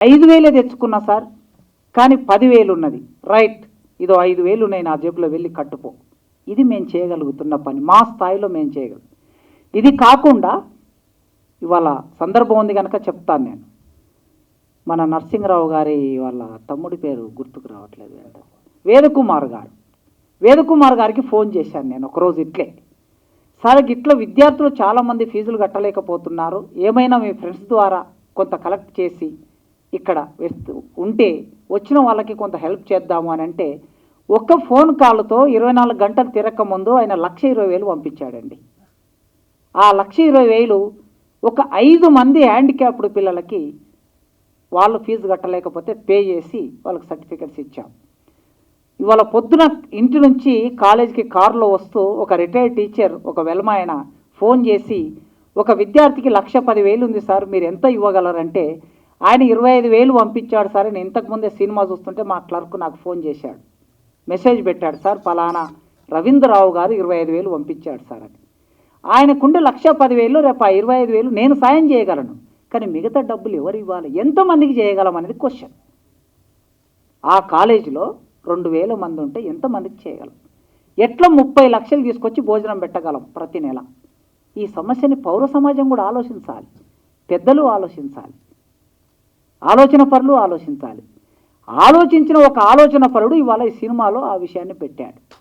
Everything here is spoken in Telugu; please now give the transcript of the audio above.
ఐదు వేలే తెచ్చుకున్నా సార్. కానీ పదివేలు ఉన్నది. రైట్. ఇదో ఐదు వేలు ఉన్నాయి నా జేబులో వెళ్ళి కట్టుపో ఇది మేము చేయగలుగుతున్న పని. మా స్థాయిలో మేము చేయగలం ఇది కాకుండా ఇవాళ సందర్భం ఉంది కనుక చెప్తాను నేను. మన నరసింహరావు గారి వాళ్ళ తమ్ముడి పేరు గుర్తుకు రావట్లేదు వేదకుమార్ గారు. వేదకుమార్ గారికి ఫోన్ చేశాను నేను ఒకరోజు ఇట్లే. సార్ ఇట్లా విద్యార్థులు చాలామంది ఫీజులు కట్టలేకపోతున్నారు. ఏమైనా మీ ఫ్రెండ్స్ ద్వారా కొంత కలెక్ట్ చేసి ఇక్కడ వేస్తూ ఉంటే వచ్చిన వాళ్ళకి కొంత హెల్ప్ చేద్దాము అని అంటే ఒక్క ఫోన్ కాల్తో ఇరవై నాలుగు గంటలు తిరక్క ముందు ఆయన లక్ష ఇరవై వేలు పంపించాడండి. ఆ లక్ష ఇరవై వేలు ఒక ఐదు మంది హ్యాండిక్యాప్డ్ పిల్లలకి వాళ్ళు ఫీజు కట్టలేకపోతే పే చేసి వాళ్ళకి సర్టిఫికెట్స్ ఇచ్చాం. ఇవాళ పొద్దున ఇంటి నుంచి కాలేజీకి కారులో వస్తూ ఒక రిటైర్డ్ టీచర్ ఒక వెలమాయన ఆయన ఫోన్ చేసి ఒక విద్యార్థికి లక్ష పది వేలు ఉంది సార్ మీరు ఎంత ఇవ్వగలరంటే ఆయన ఇరవై ఐదు వేలు పంపించాడు సార్. నేను ఇంతకుముందే సినిమా చూస్తుంటే మా క్లర్క్ నాకు ఫోన్ చేశాడు. మెసేజ్ పెట్టాడు సార్ ఫలానా రవీంద్రరావు గారు ఇరవై ఐదు వేలు పంపించాడు సార్ అని. ఆయనకుండే లక్ష పదివేలు రేపు ఆ ఇరవై ఐదు వేలు నేను సాయం చేయగలను. కానీ మిగతా డబ్బులు ఎవరు ఇవ్వాలి? ఎంతమందికి చేయగలం అనేది క్వశ్చన్. ఆ కాలేజీలో రెండు వేల మంది ఉంటే ఎంతమందికి చేయగలం? ఎట్లా ముప్పై లక్షలు తీసుకొచ్చి భోజనం పెట్టగలం ప్రతి నెల? ఈ సమస్యని పౌర సమాజం కూడా ఆలోచించాలి. పెద్దలు ఆలోచించాలి. ఆలోచన పరులు ఆలోచించాలి. ఆలోచించిన ఒక ఆలోచన పరుడు ఇవాళ ఈ సినిమాలో ఆ విషయాన్ని పెట్టాడు.